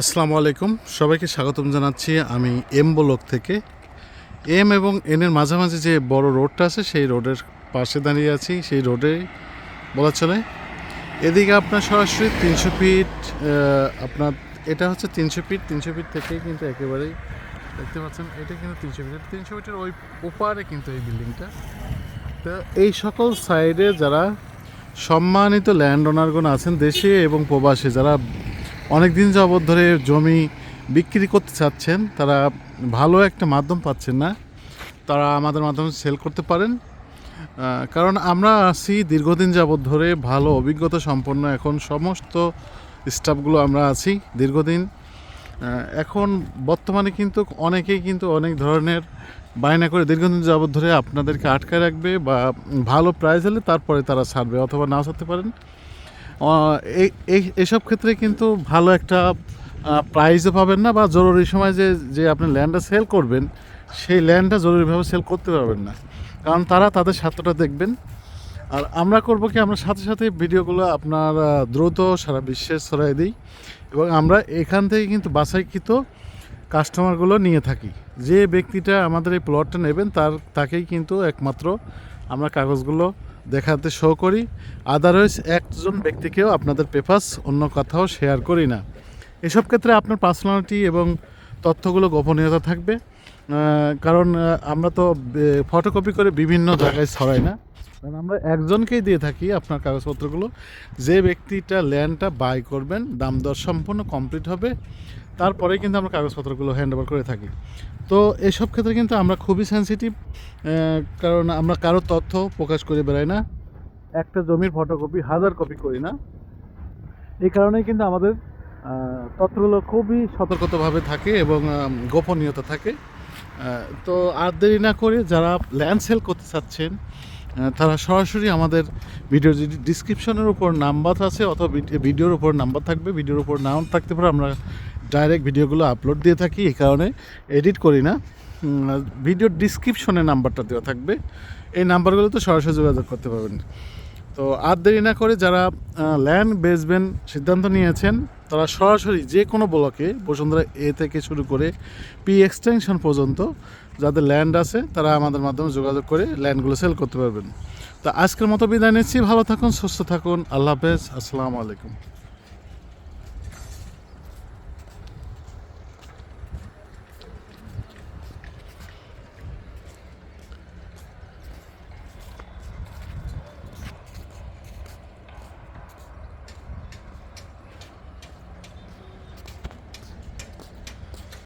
আসসালামু আলাইকুম। সবাইকে স্বাগতম জানাচ্ছি আমি এম ব্লক থেকে। এম এবং এনের মাঝামাঝি যে বড় রোডটা আছে, সেই রোডের পাশে দাঁড়িয়ে আছি। সেই রোডে বলা চলে। এদিকে আপনার সরাসরি তিনশো ফিট আপনার এটা হচ্ছে তিনশো ফিট। তিনশো ফিট থেকেই কিন্তু একেবারেই দেখতে পাচ্ছেন, এটা কিন্তু তিনশো ফিট। তিনশো ফিটের ওই ওপারে কিন্তু এই বিল্ডিংটা। তো এই সকল সাইডে যারা সম্মানিত ল্যান্ড ওনারগণ আছেন দেশে এবং প্রবাসে, যারা অনেক দিন যাবৎ ধরে জমি বিক্রি করতে চাচ্ছেন, তারা ভালো একটা মাধ্যম পাচ্ছেন না। তারা আমাদের মাধ্যমে সেল করতে পারেন। কারণ আমরা আছি দীর্ঘদিন যাবৎ ধরে ভালো অভিজ্ঞতা সম্পন্ন এখন সমস্ত স্টাফগুলো আমরা আছি দীর্ঘদিন। এখন বর্তমানে কিন্তু অনেকেই কিন্তু অনেক ধরনের বায়না করে দীর্ঘদিন যাবৎ ধরে আপনাদেরকে আটকায় রাখবে বা ভালো প্রাইস হলে তারপরে তারা ছাড়বে অথবা নাও ছাড়তে পারেন। এসব ক্ষেত্রে কিন্তু ভালো একটা প্রাইজও পাবেন না বা জরুরি সময় যে যে আপনি ল্যান্ডটা সেল করবেন, সেই ল্যান্ডটা জরুরিভাবে সেল করতে পারবেন না। কারণ তারা তাদের স্বার্থটা দেখবেন। আর আমরা করব কি, আমরা সাথে সাথে ভিডিওগুলো আপনার দ্রুত সারা বিশ্বে ছড়াই দিই এবং আমরা এখান থেকে কিন্তু বাছাইকৃত কাস্টমারগুলো নিয়ে থাকি। যে ব্যক্তিটা আমাদের এই প্লটটা নেবেন, তার, তাকেই কিন্তু একমাত্র আমরা কাগজগুলো দেখাতে শো করি। আদারওয়াইজ একজন ব্যক্তিকেও আপনাদের পেপার্স অন্য কথাও শেয়ার করি না। এসব ক্ষেত্রে আপনার পার্সোনালিটি এবং তথ্যগুলো গোপনীয়তা থাকবে। কারণ আমরা তো ফটোকপি করে বিভিন্ন জায়গায় ছড়াই না। কারণ আমরা একজনকেই দিয়ে থাকি আপনার কাগজপত্রগুলো। যে ব্যক্তিটা ল্যান্ডটা বাই করবেন, দাম দর সম্পূর্ণ কমপ্লিট হবে। তারপরে কিন্তু আমরা কাগজপত্রগুলো হ্যান্ড ওভার করে থাকি। তো এসব ক্ষেত্রে কিন্তু আমরা খুবই সেন্সিটিভ কারণ আমরা কারও তথ্য প্রকাশ করে বেড়াই না। একটা জমির ফটোকপি হাজার কপি করি না। এই কারণেই কিন্তু আমাদের তথ্যগুলো খুবই সতর্কতাভাবে থাকে এবং গোপনীয়তা থাকে। তো আর দেরি না করে যারা ল্যান্ড সেল করতে চাচ্ছেন তারা সরাসরি আমাদের ভিডিওর ডিসক্রিপশনের উপর নাম্বার আছে অথবা ভিডিওর উপর নাম্বার থাকবে। ভিডিওর উপর নাম থাকতে পারে, আমরা ডাইরেক্ট ভিডিওগুলো আপলোড দিয়ে থাকি, এই কারণে এডিট করি না। ভিডিওর ডিসক্রিপশনে নাম্বারটা দেওয়া থাকবে। এই নাম্বারগুলো তো সরাসরি যোগাযোগ করতে পারবেন। তো আর দেরি না করে যারা ল্যান্ড বেচবেন সিদ্ধান্ত নিয়েছেন, তারা সরাসরি যে কোনো ব্লকে বসুন্ধরা এ থেকে শুরু করে পি এক্সটেনশন পর্যন্ত যাদের ল্যান্ড আছে, তারা আমাদের মাধ্যমে যোগাযোগ করে ল্যান্ডগুলো সেল করতে পারবেন। তো আজকের মতো বিদায় নিচ্ছি। ভালো থাকুন, সুস্থ থাকুন। আল্লাহ হাফেজ। আসসালামু আলাইকুম।